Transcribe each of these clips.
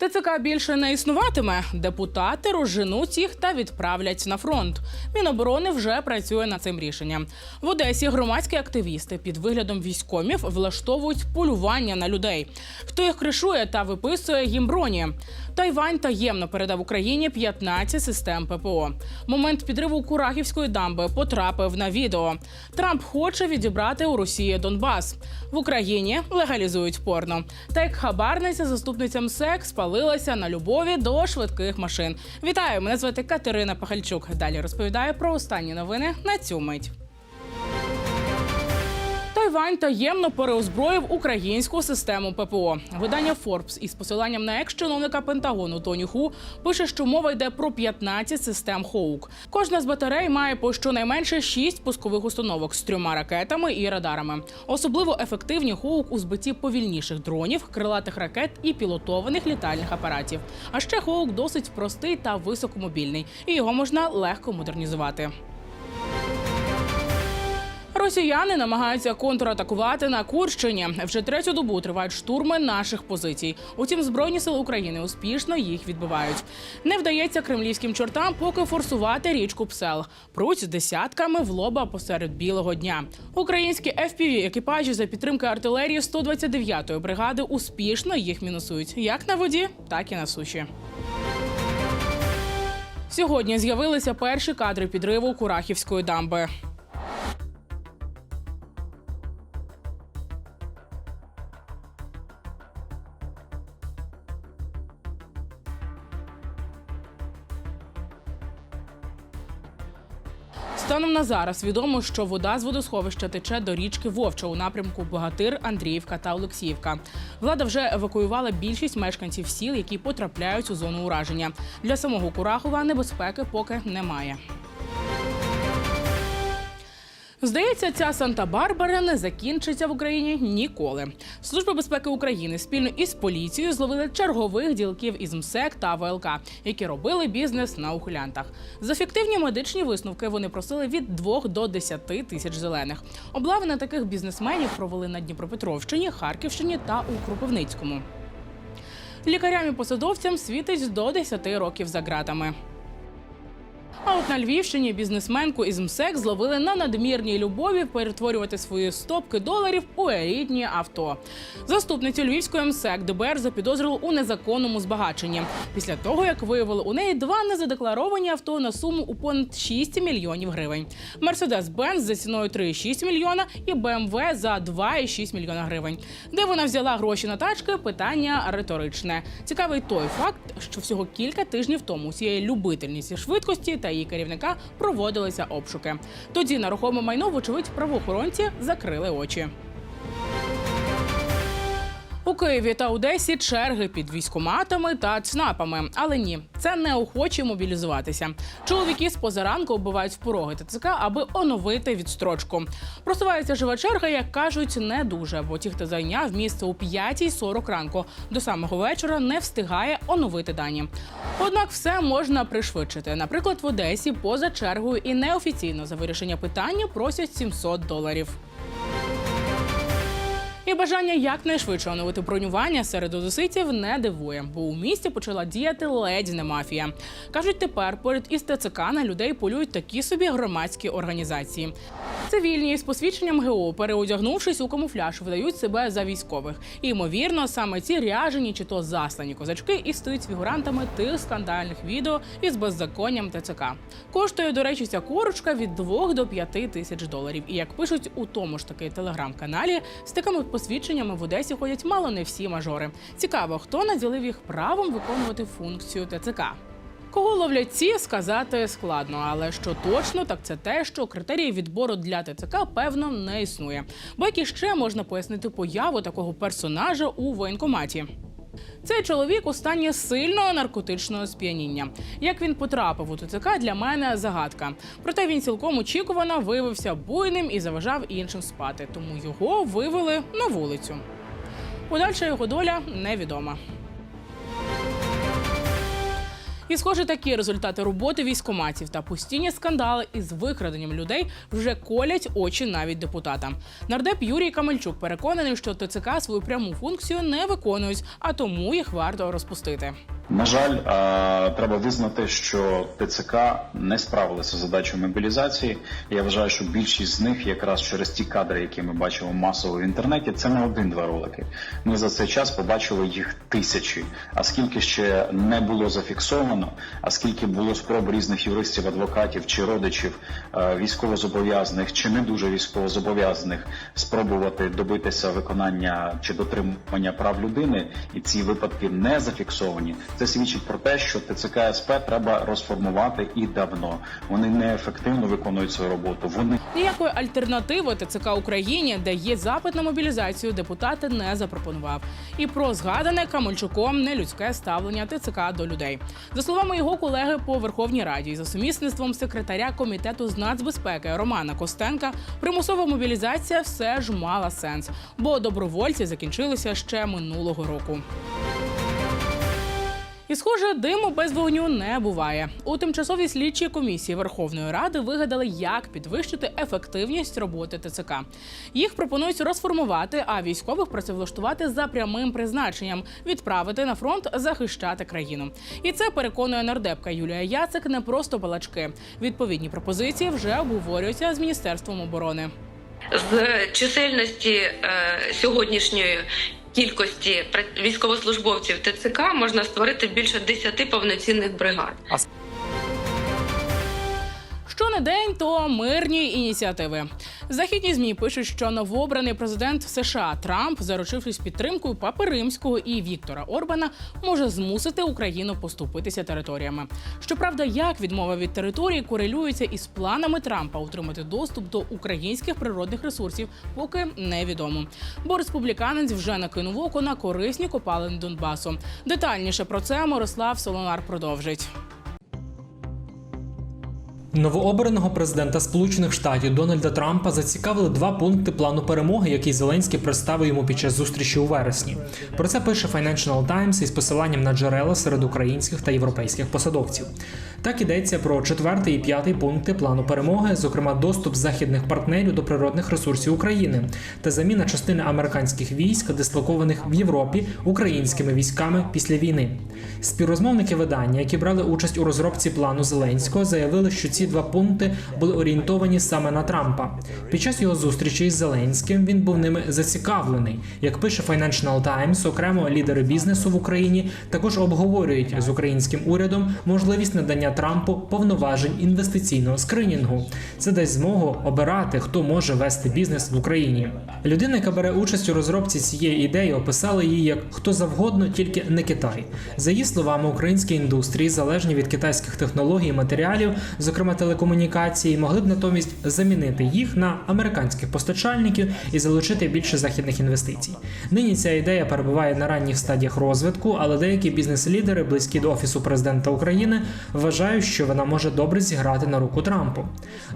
ТЦК більше не існуватиме. Депутати розженуть їх та відправлять на фронт. Міноборони вже працює над цим рішенням. В Одесі громадські активісти під виглядом військомів влаштовують полювання на людей. Хто їх кришує та виписує їм броні. Тайвань таємно передав Україні 15 систем ППО. Момент підриву Курахівської дамби потрапив на відео. Трамп хоче відібрати у Росії Донбас. В Україні легалізують порно. Та як хабарниця заступниця МСЕК спалилася на любові до швидких машин. Вітаю! Мене звати Катерина Пахальчук. Далі розповідаю про останні новини на цю мить. Тайвань таємно переозброїв українську систему ППО. Видання Forbes із посиланням на екс-чиновника Пентагону Тоні Ху пише, що мова йде про 15 систем Хоук. Кожна з батарей має по щонайменше 6 пускових установок з трьома ракетами і радарами. Особливо ефективні Хоук у збитті повільніших дронів, крилатих ракет і пілотованих літальних апаратів. А ще Хоук досить простий та високомобільний, і його можна легко модернізувати. Росіяни намагаються контратакувати на Курщині. Вже третю добу тривають штурми наших позицій. Утім, збройні сили України успішно їх відбивають. Не вдається кремлівським чортам поки форсувати річку Псел. Пруть десятками в лоба посеред білого дня. Українські fpv екіпажі за підтримки артилерії 129-ї бригади успішно їх мінусують як на воді, так і на суші. Сьогодні з'явилися перші кадри підриву Курахівської дамби. Станом на зараз відомо, що вода з водосховища тече до річки Вовча у напрямку Богатир, Андріївка та Олексіївка. Влада вже евакуювала більшість мешканців сіл, які потрапляють у зону ураження. Для самого Курахова небезпеки поки немає. Здається, ця Санта-Барбара не закінчиться в Україні ніколи. Служба безпеки України спільно із поліцією зловили чергових ділків із МСЕК та ВЛК, які робили бізнес на ухилянтах. За фіктивні медичні висновки вони просили від 2 до 10 тисяч зелених. Облави на таких бізнесменів провели на Дніпропетровщині, Харківщині та у Кропивницькому. Лікарям і посадовцям світить до 10 років за ґратами. А от на Львівщині бізнесменку із МСЕК зловили на надмірній любові перетворювати свої стопки доларів у елітні авто. Заступницю Львівської МСЕК ДБР запідозрили у незаконному збагаченні після того, як виявили у неї два незадекларовані авто на суму у понад 6 мільйонів гривень. Мерседес Бенз за ціною 3,6 мільйона і БМВ за 2,6 мільйона гривень. Де вона взяла гроші на тачки? Питання риторичне. Цікавий той факт, що всього кілька тижнів тому цієї любительниці швидкості та її керівника проводилися обшуки. Тоді на рухоме майно, вочевидь, правоохоронці закрили очі. У Києві та Одесі черги під військоматами та ЦНАПами. Але ні, це не охочі мобілізуватися. Чоловіки з позаранку вбивають в пороги ТЦК, аби оновити відстрочку. Просувається жива черга, як кажуть, не дуже, бо ті, хто зайняв місце у 5.40 ранку до самого вечора, не встигає оновити дані. Однак все можна пришвидшити. Наприклад, в Одесі поза чергою і неофіційно за вирішення питання просять 700 доларів. І бажання якнайшвидше оновити бронювання серед одеситів не дивує, бо у місті почала діяти ледь не мафія. Кажуть, тепер поряд із ТЦК на людей полюють такі собі громадські організації. Цивільні з посвідченням ГО, переодягнувшись у камуфляж, видають себе за військових. І, ймовірно, саме ці ряжені чи то заслані козачки і стають фігурантами тих скандальних відео із беззаконням ТЦК. Коштує, до речі, ця корочка від 2 до 5 тисяч доларів. І як пишуть у тому ж таки телеграм-каналі, з такими посвідченнями в Одесі ходять мало не всі мажори. Цікаво, хто наділив їх правом виконувати функцію ТЦК. Кого ловлять ці, сказати складно, але що точно, так це те, що критерії відбору для ТЦК певно не існує. Бо як іще можна пояснити появу такого персонажа у воєнкоматі. Цей чоловік у стані сильного наркотичного сп'яніння. Як він потрапив у ТЦК, для мене загадка. Проте він цілком очікувано виявився буйним і заважав іншим спати, тому його вивели на вулицю. Подальша його доля невідома. І, схоже, такі результати роботи військоматів та постійні скандали із викраденням людей вже колять очі навіть депутатам. Нардеп Юрій Камельчук переконаний, що ТЦК свою пряму функцію не виконують, а тому їх варто розпустити. На жаль, треба визнати, що ТЦК не справилися з задачою мобілізації. Я вважаю, що більшість з них, якраз через ті кадри, які ми бачимо масово в інтернеті, це не один-два ролики. Ми за цей час побачили їх тисячі. А скільки ще не було зафіксовано, а скільки було спроб різних юристів, адвокатів чи родичів військовозобов'язаних чи не дуже військовозобов'язаних спробувати добитися виконання чи дотримання прав людини, і ці випадки не зафіксовані. Це свідчить про те, що ТЦК СП треба розформувати і давно. Вони неефективно виконують свою роботу. Вони Ніякої альтернативи ТЦК Україні, де є запит на мобілізацію, депутати не запропонував. І про згадане Камельчуком нелюдське ставлення ТЦК до людей. За словами його колеги по Верховній Раді, за сумісництвом секретаря комітету з нацбезпеки Романа Костенка, примусова мобілізація все ж мала сенс, бо добровольці закінчилися ще минулого року. І, схоже, диму без вогню не буває. У тимчасовій слідчій комісії Верховної Ради вигадали, як підвищити ефективність роботи ТЦК. Їх пропонують розформувати, а військових працевлаштувати за прямим призначенням, відправити на фронт захищати країну. І це переконує нардепка Юлія Яцик не просто балачки. Відповідні пропозиції вже обговорюються з міністерством оборони. з чисельності е, сьогоднішньої кількості пра- військовослужбовців ТЦК можна створити більше 10 повноцінних бригад. Що не день, то мирні ініціативи. Західні змі пишуть, що новообраний президент США Трамп, заручившись підтримкою Папи Римського і Віктора Орбана, може змусити Україну поступитися територіями. Щоправда, як відмова від території корелюється із планами Трампа утримати доступ до українських природних ресурсів, поки невідомо. Бо республіканець вже накинув око на корисні копалини Донбасу. Детальніше про це Мирослав Солонар продовжить. Новообраного президента Сполучених Штатів Дональда Трампа зацікавили два пункти плану перемоги, який Зеленський представив йому під час зустрічі у вересні. Про це пише Financial Times із посиланням на джерела серед українських та європейських посадовців. Так ідеться про четвертий і п'ятий пункти плану перемоги, зокрема доступ західних партнерів до природних ресурсів України та заміна частини американських військ, дислокованих в Європі українськими військами після війни. Співрозмовники видання, які брали участь у розробці плану Зеленського, заявили, що ці два пункти були орієнтовані саме на Трампа. Під час його зустрічі із Зеленським він був ними зацікавлений. Як пише Financial Times, окремо лідери бізнесу в Україні також обговорюють з українським урядом можливість надання Трампу повноважень інвестиційного скринінгу. Це дасть змогу обирати, хто може вести бізнес в Україні. Людина, яка бере участь у розробці цієї ідеї, описала її як хто завгодно, тільки не Китай. За її словами, українські індустрії, залежні від китайських технологій і матеріалів, зокрема телекомунікації, могли б натомість замінити їх на американських постачальників і залучити більше західних інвестицій. Нині ця ідея перебуває на ранніх стадіях розвитку, але деякі бізнес-лідери, близькі до офісу президента України, вважають, що вона може добре зіграти на руку Трампу.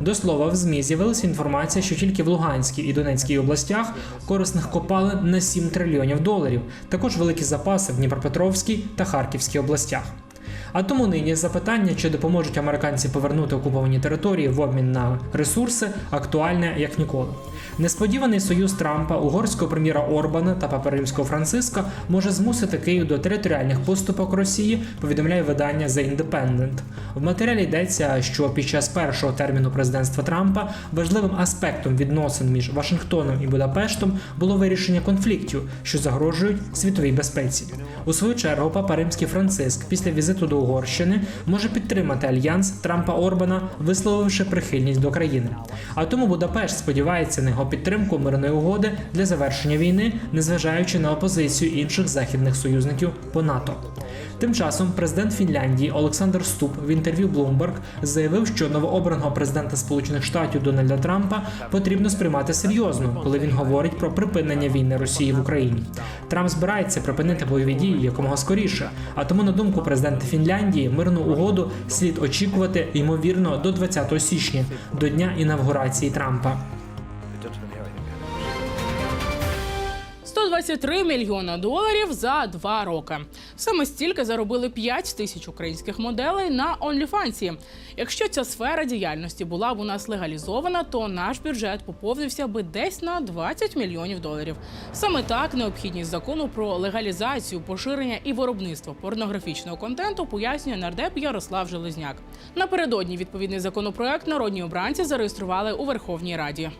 До слова, в змі з'явилася інформація, що тільки в Луганській і Донецькій областях корисних копалин на 7 трильйонів доларів. Також великі запаси в Дніпропетровській та Харківській областях. А тому нині запитання, чи допоможуть американці повернути окуповані території в обмін на ресурси, актуальне як ніколи. Несподіваний союз Трампа, угорського прем'єра Орбана та папи римського Франциска може змусити Київ до територіальних поступок Росії, повідомляє видання The Independent. В матеріалі йдеться, що під час першого терміну президентства Трампа важливим аспектом відносин між Вашингтоном і Будапештом було вирішення конфліктів, що загрожують світовій безпеці. У свою чергу, папа римський Франциск після візиту до Угорщини може підтримати альянс Трампа Орбана, висловивши прихильність до країни. А тому Будапешт сподівається на його підтримку мирної угоди для завершення війни, незважаючи на опозицію інших західних союзників по НАТО. Тим часом президент Фінляндії Олександр Ступ в інтерв'ю Bloomberg заявив, що новообраного президента Сполучених Штатів Дональда Трампа потрібно сприймати серйозно, коли він говорить про припинення війни Росії в Україні. Трамп збирається припинити бойові дії якомога скоріше. А тому, на думку президента Фінляндії, мирну угоду слід очікувати ймовірно до 20 січня, до дня інавгурації Трампа. 23 мільйона доларів за два роки. Саме стільки заробили 5 тисяч українських моделей на OnlyFans. Якщо ця сфера діяльності була б у нас легалізована, то наш бюджет поповнився би десь на 20 мільйонів доларів. Саме так необхідність закону про легалізацію, поширення і виробництво порнографічного контенту пояснює нардеп Ярослав Железняк. Напередодні відповідний законопроект народні обранці зареєстрували у Верховній Раді.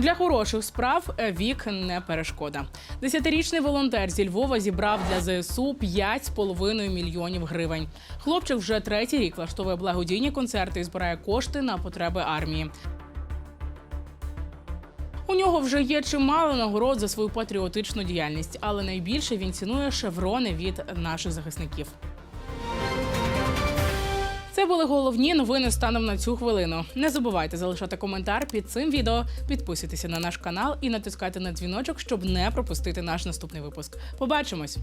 Для хороших справ е, вік не перешкода. Десятирічний волонтер зі Львова зібрав для ЗСУ 5,5 мільйонів гривень. Хлопчик вже третій рік влаштовує благодійні концерти і збирає кошти на потреби армії. У нього вже є чимало нагород за свою патріотичну діяльність, але найбільше він цінує шеврони від наших захисників. Це були головні новини станом на цю хвилину. Не забувайте залишати коментар під цим відео, підписуйтеся на наш канал і натискайте на дзвіночок, щоб не пропустити наш наступний випуск. Побачимось!